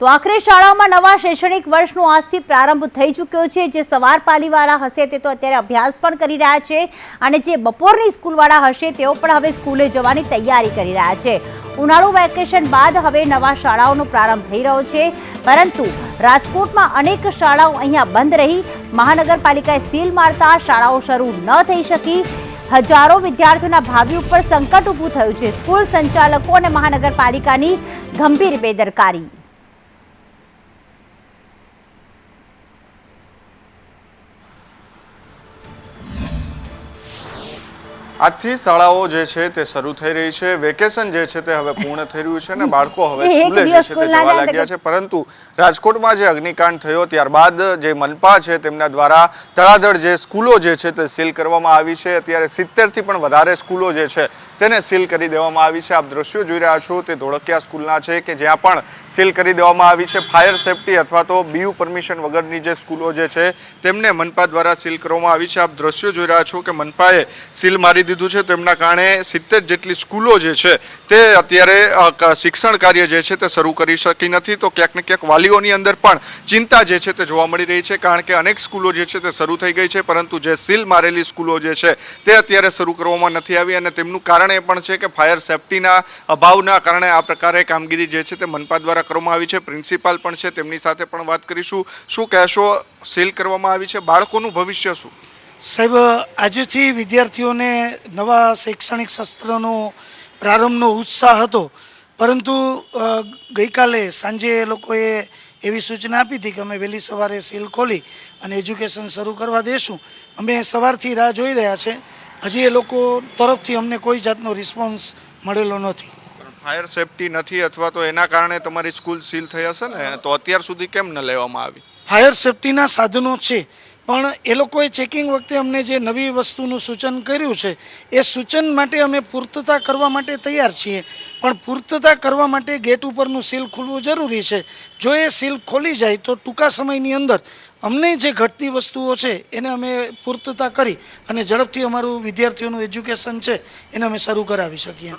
તો આખરે શાળામાં નવા શૈક્ષણિક વર્ષનો આજથી પ્રારંભ થઈ ચૂક્યો છે. જે સવાર પાલીવાળા હશે તે તો અત્યારે અભ્યાસ પણ કરી રહ્યા છે અને જે બપોરની સ્કૂલવાળા હશે તેઓ પણ હવે સ્કૂલે જવાની તૈયારી કરી રહ્યા છે. ઉનાળુ વેકેશન બાદ હવે નવા શાળાઓનો પ્રારંભ થઈ રહ્યો છે. પરંતુ રાજકોટમાં અનેક શાળાઓ અહીંયા બંધ રહી. મહાનગરપાલિકાએ સીલ મારતા શાળાઓ શરૂ ન થઈ શકી. હજારો વિદ્યાર્થીઓના ભાવિ ઉપર સંકટ ઊભું થયું છે. સ્કૂલ સંચાલકો અને મહાનગરપાલિકાની ગંભીર બેદરકારી. આજથી શાળાઓ જે છે તે શરૂ થઈ રહી છે. વેકેશન જે છે તે હવે પૂર્ણ થઈ રહ્યું છે અને બાળકો હવે સ્કૂલે જે છે તે જવા લાગ્યા છે. પરંતુ રાજકોટમાં જે અગ્નિકાંડ થયો ત્યારબાદ જે મનપા છે તેમના દ્વારા તળાધળ જે સ્કૂલો જે છે તે સીલ કરવામાં આવી છે. અત્યારે સિત્તેરથી પણ વધારે સ્કૂલો જે છે તેને સીલ કરી દેવામાં આવી છે. આપ દ્રશ્યો જોઈ રહ્યા છો તે ધોળકિયા સ્કૂલના છે કે જ્યાં પણ સીલ કરી દેવામાં આવી છે. ફાયર સેફટી અથવા તો બીયુ પરમિશન વગરની જે સ્કૂલો જે છે તેમને મનપા દ્વારા સીલ કરવામાં આવી છે. આપ દ્રશ્યો જોઈ રહ્યા છો કે મનપાએ સીલ મારી દીધું છે તેમના કારણે સિત્તેર જેટલી સ્કૂલો જે છે તે અત્યારે શિક્ષણ કાર્ય જે છે તે શરૂ કરી શકી નથી. તો ક્યાંક ને ક્યાંક વાલીઓની અંદર પણ ચિંતા જે છે તે જોવા મળી રહી છે, કારણ કે અનેક સ્કૂલો જે છે તે શરૂ થઈ ગઈ છે, પરંતુ જે સીલ મારેલી સ્કૂલો જે છે તે અત્યારે શરૂ કરવામાં નથી આવી અને તેમનું કારણ એ પણ છે કે ફાયર સેફટીના અભાવના કારણે આ પ્રકારે કામગીરી જે છે તે મનપા દ્વારા કરવામાં આવી છે. પ્રિન્સિપાલ પણ છે, તેમની સાથે પણ વાત કરીશું. શું કહેશો, સીલ કરવામાં આવી છે? બાળકોનું ભવિષ્ય શું? સાહેબ આજથી વિદ્યાર્થીઓને નવા શૈક્ષણિક શસ્ત્રનો પ્રારંભનો ઉત્સાહ હતો. પરંતુ ગઈકાલે સાંજે એ લોકોએ એવી સૂચના આપી હતી કે અમે વહેલી સવારે સીલ ખોલી અને એજ્યુકેશન શરૂ કરવા દેશું. અમે સવારથી રાહ જોઈ રહ્યા છે. હજી એ લોકો તરફથી અમને કોઈ જાતનો રિસ્પોન્સ મળેલો નથી. ફાયર સેફટી નથી અથવા તો એના કારણે તમારી સ્કૂલ સીલ થઈ હશે ને? તો અત્યાર સુધી કેમ ન લેવામાં આવી? ફાયર સેફટીના સાધનો છે. પણ એ લોકોએ ચેકિંગ વખતે અમને જે નવી વસ્તુનું સૂચન કર્યું છે, એ સૂચન માટે અમે પૂર્તતા કરવા માટે તૈયાર છીએ. પણ પૂર્તતા કરવા માટે ગેટ ઉપરનું સીલ ખુલવું જરૂરી છે. જો એ સીલ ખોલી જાય તો ટૂંકા સમયની અંદર અમને જે ઘટતી વસ્તુઓ છે, એને અમે પૂર્તતા કરી અને ઝડપથી અમારું વિદ્યાર્થીઓનું એજ્યુકેશન છે, એને અમે શરૂ કરાવી શકીએ.